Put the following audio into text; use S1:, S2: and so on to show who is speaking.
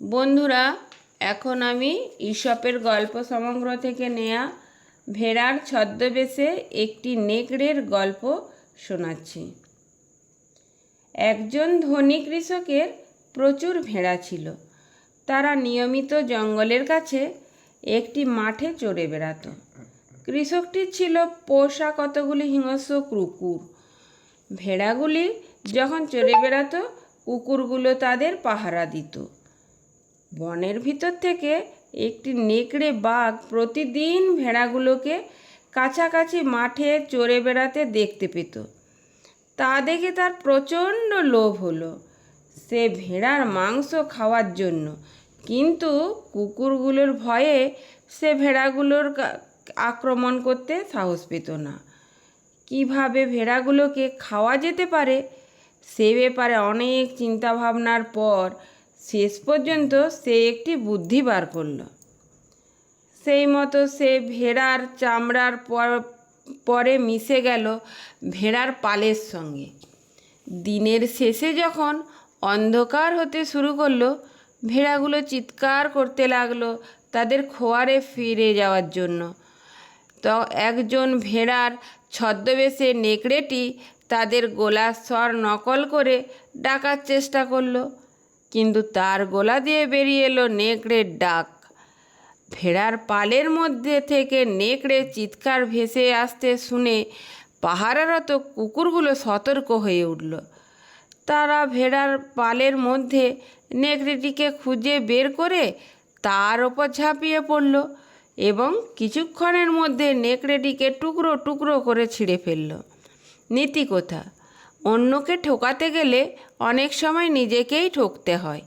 S1: বন্ধুরা, এখন আমি ঈশপের গল্প সমগ্র থেকে নেয়া ভেড়ার ছদ্মবেশে একটি নেকড়ের গল্প শোনাচ্ছি। একজন ধনী কৃষকের প্রচুর ভেড়া ছিল। তারা নিয়মিত জঙ্গলের কাছে একটি মাঠে চড়ে বেড়াতো। কৃষকটির ছিল পোষা কতগুলি হিংস্র কুকুর। ভেড়াগুলি যখন চড়ে বেড়াতো, কুকুরগুলো তাদের পাহারা দিত। বনের ভিতর থেকে একটি নেকড়ে বাঘ প্রতিদিন ভেড়াগুলোকে কাছাকাছি মাঠে চড়ে বেড়াতে দেখতে পেত। তা দেখে তার প্রচণ্ড লোভ হলো। সে ভেড়ার মাংস খাওয়ার জন্য। কিন্তু কুকুরগুলোর ভয়ে সে ভেড়াগুলোর আক্রমণ করতে সাহস পেত না। কীভাবে ভেড়াগুলোকে খাওয়া যেতে পারে, সে ব্যাপারে অনেক চিন্তাভাবনার পর শেষ পর্যন্ত সে একটি বুদ্ধি বার করল। সেই মতো সে ভেড়ার চামড়ার পর মিশে গেল ভেড়ার পালের সঙ্গে। দিনের শেষে যখন অন্ধকার হতে শুরু করল, ভেড়াগুলো চিৎকার করতে লাগল তাদের খোয়ারে ফিরে যাওয়ার জন্য। তো একজন ভেড়ার ছদ্মবেশে নেকড়েটি তাদের গোলার স্বর নকল করে ডাকার চেষ্টা করল। কিন্তু তার গোলা দিয়ে বেরিয়ে এলো নেকড়ের ডাক। ভেড়ার পালের মধ্যে থেকে নেকড়ে চিৎকার ভেসে আসতে শুনে পাহারারত কুকুরগুলো সতর্ক হয়ে উঠল। তারা ভেড়ার পালের মধ্যে নেকড়েটিকে খুঁজে বের করে তার ওপর ঝাঁপিয়ে পড়ল এবং কিছুক্ষণের মধ্যে নেকড়েটিকে টুকরো টুকরো করে ছিঁড়ে ফেলল। নীতি কথা? অন্যকে ঠকাতে গেলে অনেক সময় নিজেকেই ঠকতে হয়।